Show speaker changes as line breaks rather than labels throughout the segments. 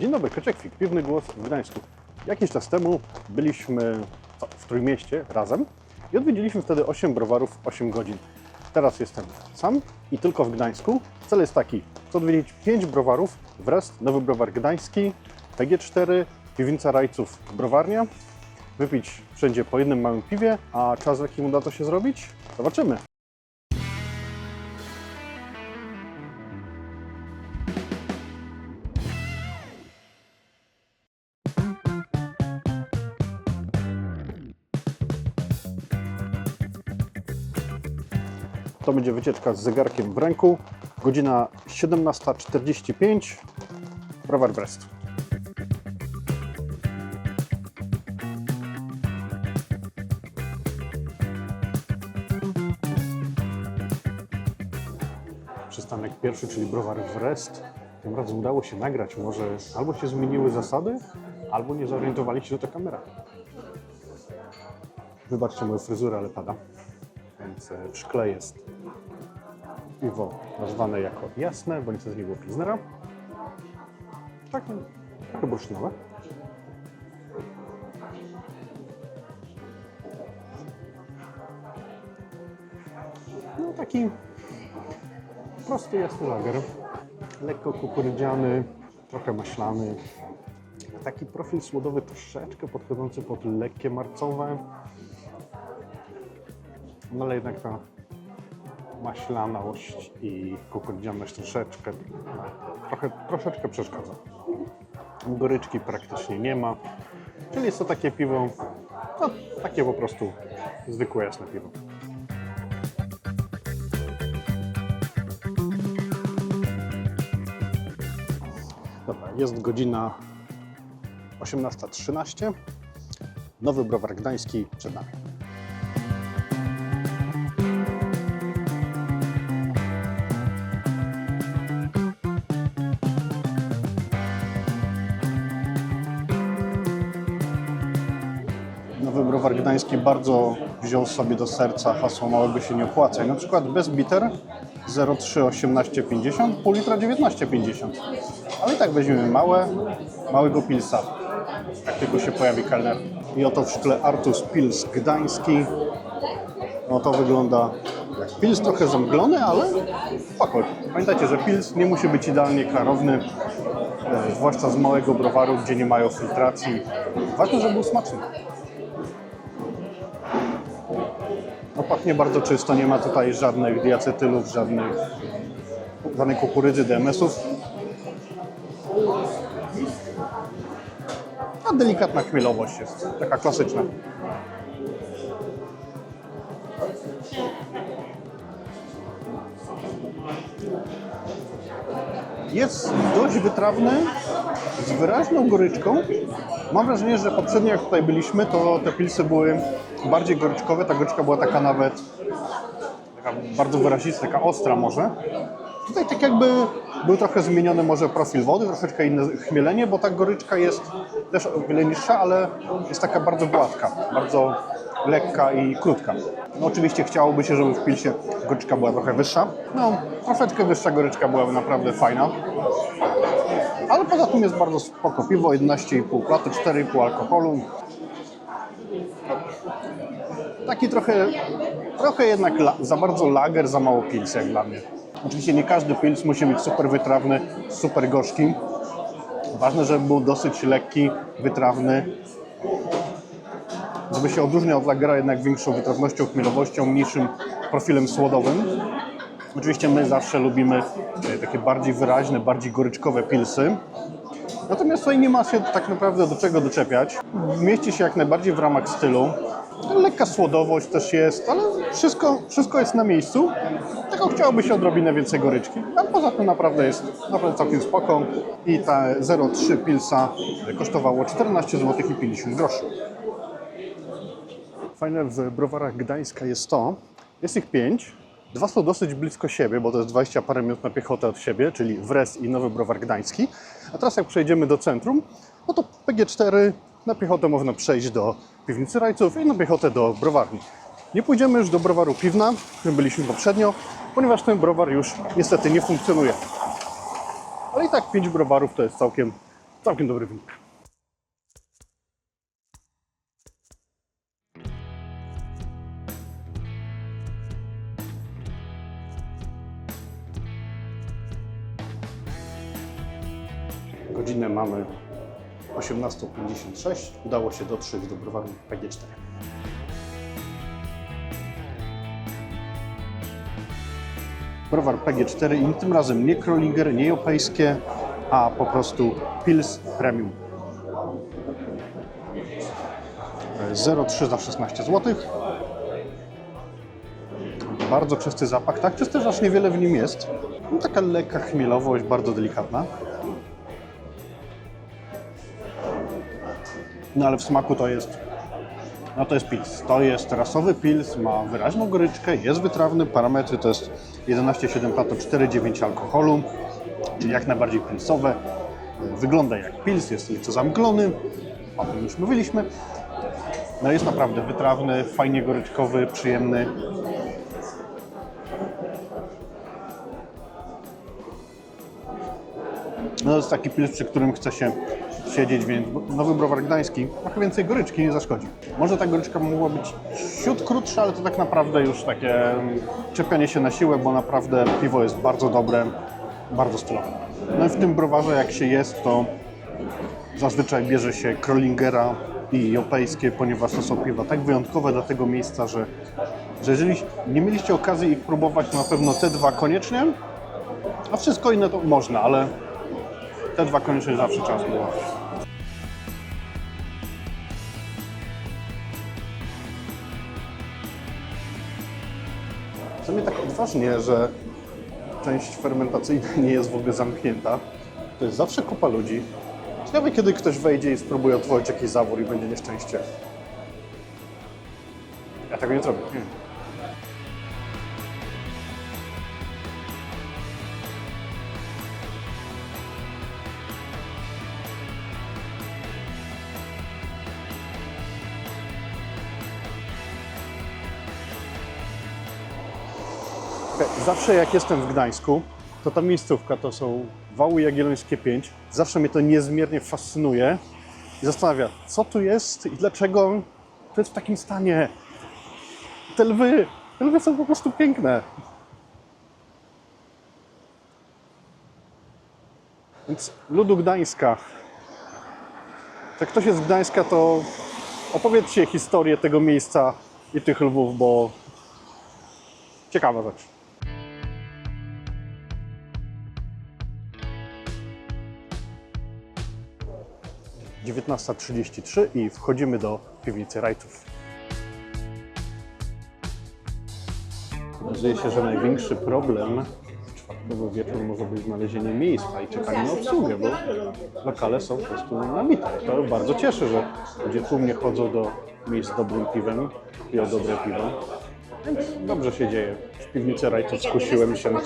Dzień dobry, Kociek Piwny Głos w Gdańsku. Jakiś czas temu byliśmy w Trójmieście razem i odwiedziliśmy wtedy 8 browarów 8 godzin. Teraz jestem sam i tylko w Gdańsku. Cel jest taki, chcę odwiedzić 5 browarów, Wrest, Nowy Browar Gdański, PG4, Piwnica Rajców Browarnia, wypić wszędzie po jednym małym piwie, a czas w jakim uda to się zrobić? Zobaczymy. To będzie wycieczka z zegarkiem w ręku. Godzina 17.45. Browar Brest. Przystanek pierwszy, czyli browar Wrest. Tym razem udało się nagrać. Może albo się zmieniły zasady, albo nie zorientowali się, że to kamera. Wybaczcie moją fryzurę, ale pada. W szkle jest piwo nazwane jako jasne, bo nic z niego pilznera. Takie trochę bursztynowe. No taki prosty, jasny lager. Lekko kukurydziany, trochę maślany. Taki profil słodowy troszeczkę podchodzący pod lekkie marcowe. No ale jednak ta maślanałość i kukurydzianość troszeczkę, trochę, troszeczkę przeszkadza. Goryczki praktycznie nie ma, czyli jest to takie piwo, no, takie po prostu zwykłe jasne piwo. Dobra, jest godzina 18.13. Nowy browar gdański przed nami. Gdański bardzo wziął sobie do serca hasło małego się nie opłaca. I na przykład bez bitter 0,3 18,50, pół litra 19,50. Ale i tak weźmiemy małe, małego pilsa, jak tylko się pojawi kelner. I oto w szkle Artus Pils Gdański. No to wygląda jak pils trochę zamglony, ale spoko. Pamiętajcie, że pils nie musi być idealnie klarowny, e, zwłaszcza z małego browaru, gdzie nie mają filtracji. Ważne, żeby był smaczny. Pachnie bardzo czysto, nie ma tutaj żadnych diacetylów, żadnych, żadnej kukurydzy, DMS-ów. A delikatna chmielowość jest, taka klasyczna. Jest dość wytrawny, z wyraźną goryczką. Mam wrażenie, że poprzednio jak tutaj byliśmy, to te pilsy były bardziej goryczkowe. Ta goryczka była taka nawet taka bardzo wyrazista, taka ostra może. Tutaj tak jakby był trochę zmieniony może profil wody, troszeczkę inne chmielenie, bo ta goryczka jest też o wiele niższa, ale jest taka bardzo gładka, bardzo lekka i krótka. No oczywiście chciałoby się, żeby w pilsie goryczka była trochę wyższa. No, troszeczkę wyższa goryczka byłaby naprawdę fajna. Ale poza tym jest bardzo spoko piwo, 11,5 klaty, 4,5 alkoholu. Taki trochę, trochę jednak za bardzo lager, za mało pils jak dla mnie. Oczywiście nie każdy pils musi być super wytrawny, super gorzki. Ważne, żeby był dosyć lekki, wytrawny, żeby się odróżniał od lagera jednak większą wytrawnością, chmielowością, mniejszym profilem słodowym. Oczywiście my zawsze lubimy e, takie bardziej wyraźne, bardziej goryczkowe pilsy. Natomiast tutaj nie ma się tak naprawdę do czego doczepiać. Mieści się jak najbardziej w ramach stylu. Lekka słodowość też jest, ale wszystko, wszystko jest na miejscu. Tylko chciałoby się odrobinę więcej goryczki. A poza tym naprawdę jest naprawdę całkiem spoko. I ta 0,3 pilsa kosztowało 14 zł i 50 groszy. Fajne w browarach Gdańska jest to, jest ich pięć. Dwa są dosyć blisko siebie, bo to jest 20 parę minut na piechotę od siebie, czyli Wres i Nowy Browar Gdański. A teraz jak przejdziemy do centrum, no to PG4 na piechotę można przejść do Piwnicy Rajców i na piechotę do browarni. Nie pójdziemy już do browaru Piwna, w którym byliśmy poprzednio, ponieważ ten browar już niestety nie funkcjonuje. Ale i tak pięć browarów to jest całkiem Całkiem dobry wynik. Godzinę mamy 18.56. Udało się dotrzeć do browaru PG4. Browar PG4 i tym razem nie Krolinger, nie Jopejskie, a po prostu Pils Premium. 0,3 za 16 zł. Bardzo czysty zapach, tak czysty, że aż niewiele w nim jest. No, taka lekka chmielowość, bardzo delikatna. No ale w smaku to jest, no to jest pils. To jest rasowy pils, ma wyraźną goryczkę, jest wytrawny, parametry to jest 11,7 to 4,9 alkoholu, czyli jak najbardziej pilsowe. Wygląda jak pils, jest nieco zamglony, o tym już mówiliśmy. No jest naprawdę wytrawny, fajnie goryczkowy, przyjemny. No to jest taki pils, przy którym chce się siedzieć, więc nowy browar gdański trochę więcej goryczki nie zaszkodzi. Może ta goryczka mogła być ciut krótsza, ale to tak naprawdę już takie czepianie się na siłę, bo naprawdę piwo jest bardzo dobre, bardzo stylowe. No i w tym browarze jak się jest, to zazwyczaj bierze się Krollingera i Jopejskie, ponieważ to są piwa tak wyjątkowe dla tego miejsca, że, że jeżeli nie mieliście okazji ich próbować, na pewno te dwa koniecznie, a wszystko inne to można, ale te dwa koniecznie zawsze trzeba spróbować. Co mnie tak odważnie, że część fermentacyjna nie jest w ogóle zamknięta. To jest zawsze kupa ludzi. Ciekawe, kiedy ktoś wejdzie i spróbuje otworzyć jakiś zawór i będzie nieszczęście. Ja tego nie zrobię. Zawsze jak jestem w Gdańsku, to ta miejscówka to są Wały Jagiellońskie 5. Zawsze mnie to niezmiernie fascynuje i zastanawia, co tu jest i dlaczego to jest w takim stanie. Te lwy, te lwy są po prostu piękne. Więc ludu Gdańska. Jak ktoś jest z Gdańska, to opowiedzcie historię tego miejsca i tych lwów, bo ciekawa rzecz. 19.33 i wchodzimy do piwnicy Rajców. Okazuje się, że największy problem w czwartkowy wieczór może być znalezienie miejsca i czekanie na obsługę, bo lokale są po prostu nabite. To bardzo cieszy, że ludzie tłumnie chodzą do miejsc z dobrym piwem, piją dobre piwo. Dobrze się dzieje. W piwnicy Rajców skusiłem się na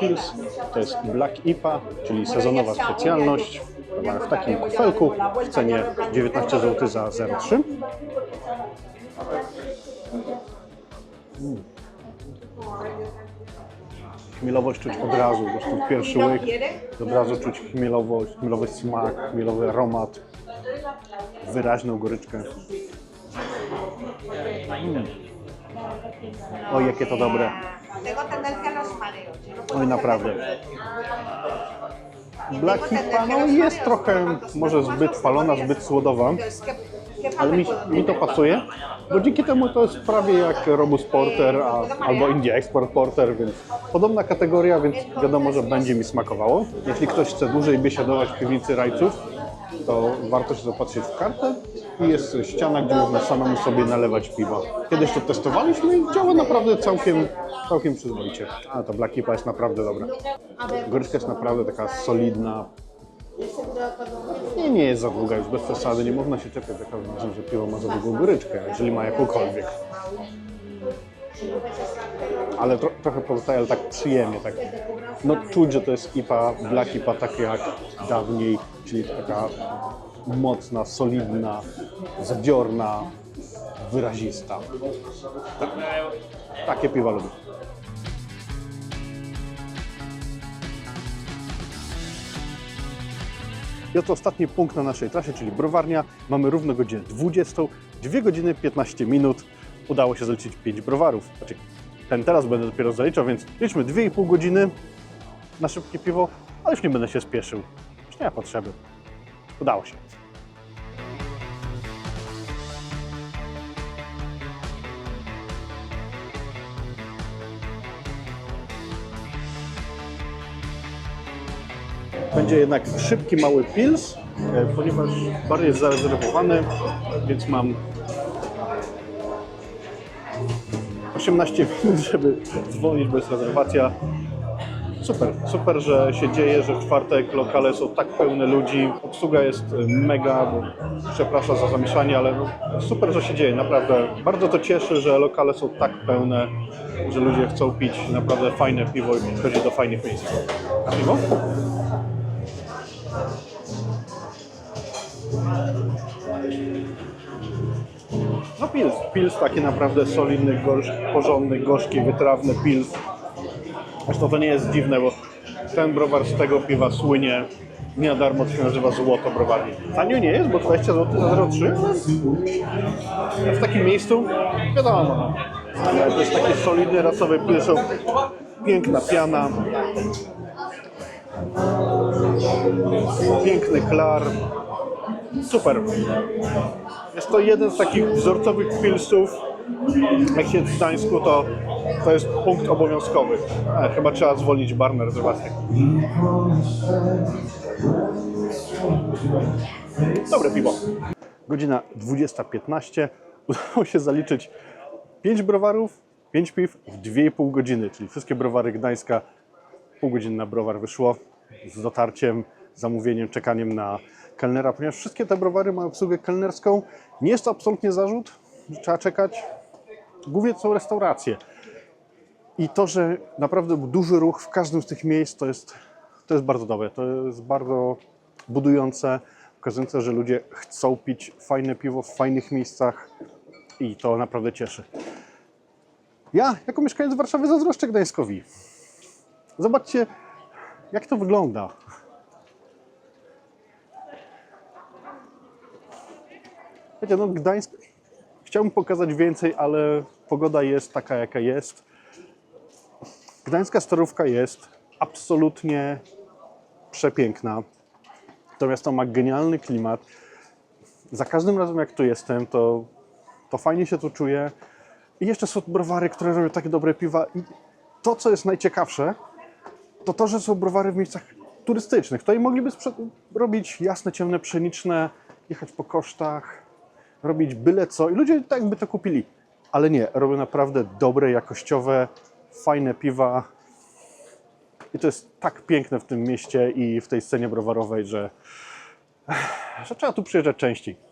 Pils. To jest Black IPA, czyli sezonowa specjalność. W takim kufelku w cenie 19 zł za 0,3. Mm. Chmielowość czuć od razu, w pierwszy łyk. Od razu czuć chmielowość, chmielowy smak, chmielowy aromat, wyraźną goryczkę. Mm. Oj, jakie to dobre.
No
Oj, naprawdę. Black Hipa no, jest trochę może zbyt falona, zbyt słodowa,
Es que, ¿qué
ale mi, mi to pasuje, bo dzięki temu to jest prawie jak Robust Porter a, albo India Export Porter, więc podobna kategoria, więc wiadomo, że będzie mi smakowało. Jeśli ktoś chce dłużej biesiadować w piwnicy rajców, to warto się zapatrzeć w kartę i jest ściana, gdzie można samemu sobie nalewać piwo. Kiedyś to testowaliśmy i działa naprawdę całkiem, całkiem przyzwoicie. A ta Black Hipa jest naprawdę dobra. Goryczka jest naprawdę taka solidna. Nie, nie jest za długa, już bez przesady. Nie można się czepiać że piwo ma za długą goryczkę, jeżeli ma jakąkolwiek. Ale tro, trochę pozostaje, ale tak przyjemnie, tak. No czuć, że to jest IPA, Black IPA, takie jak dawniej, czyli taka mocna, solidna, zadziorna, wyrazista. Tak, takie piwa lubię. I oto ostatni punkt na naszej trasie, czyli browarnia. Mamy równo godzinę 20, 2 godziny 15 minut. Udało się zaliczyć 5 browarów. Znaczy, ten teraz będę dopiero zaliczał, więc liczmy 2,5 godziny na szybkie piwo, ale już nie będę się spieszył. Nie ma potrzeby. Udało się. Będzie jednak szybki, mały pils, e, ponieważ bar jest zarezerwowany, więc mam 18 minut, żeby dzwonić, bo jest rezerwacja. Super, super, że się dzieje, że w czwartek lokale są tak pełne ludzi. Obsługa jest e, mega, bo przepraszam za zamieszanie, ale no, super, że się dzieje, naprawdę. Bardzo to cieszy, że lokale są tak pełne, że ludzie chcą pić naprawdę fajne piwo i przychodzi do fajnych miejsc. A piwo? No pils, pils taki naprawdę solidny, gorsz, porządny, gorzki, wytrawny pils. Zresztą to nie jest dziwne, bo ten browar z tego piwa słynie. Nie na darmo to się nazywa złoto browarni. Tanio nie jest, bo 20 zł za 0,3, ale w takim miejscu wiadomo. no. Ale to jest taki solidny, rasowy pilsą. Piękna piana. Piękny klar. Super. Jest to jeden z takich wzorcowych pilsów. Jak się w Gdańsku, to, to jest punkt obowiązkowy. A, chyba trzeba zwolnić bar na rezerwację. Dobre piwo. Godzina 20.15. Udało się zaliczyć 5 browarów, 5 piw w 2,5 godziny, czyli wszystkie browary Gdańska. Pół godziny na browar wyszło z dotarciem, zamówieniem, czekaniem na kelnera, ponieważ wszystkie te browary mają obsługę kelnerską. Nie jest to absolutnie zarzut, trzeba czekać. Głównie to są restauracje. I to, że naprawdę był duży ruch w każdym z tych miejsc, to jest, to jest bardzo dobre. To jest bardzo budujące, pokazujące, że ludzie chcą pić fajne piwo w fajnych miejscach i to naprawdę cieszy. Ja, jako mieszkaniec Warszawy, zazdroszczę Gdańskowi. Zobaczcie, jak to wygląda. Wiecie, no Gdańsk... Chciałbym pokazać więcej, ale pogoda jest taka, jaka jest. Gdańska Starówka jest absolutnie przepiękna. To miasto ma genialny klimat. Za każdym razem, jak tu jestem, to, to fajnie się tu czuję. I jeszcze są browary, które robią takie dobre piwa. I to, co jest najciekawsze, to to, że są browary w miejscach turystycznych. To i mogliby robić jasne, ciemne, pszeniczne, jechać po kosztach, robić byle co i ludzie tak by to kupili. Ale nie, robią naprawdę dobre, jakościowe, fajne piwa. I to jest tak piękne w tym mieście i w tej scenie browarowej, że, że trzeba tu przyjeżdżać częściej.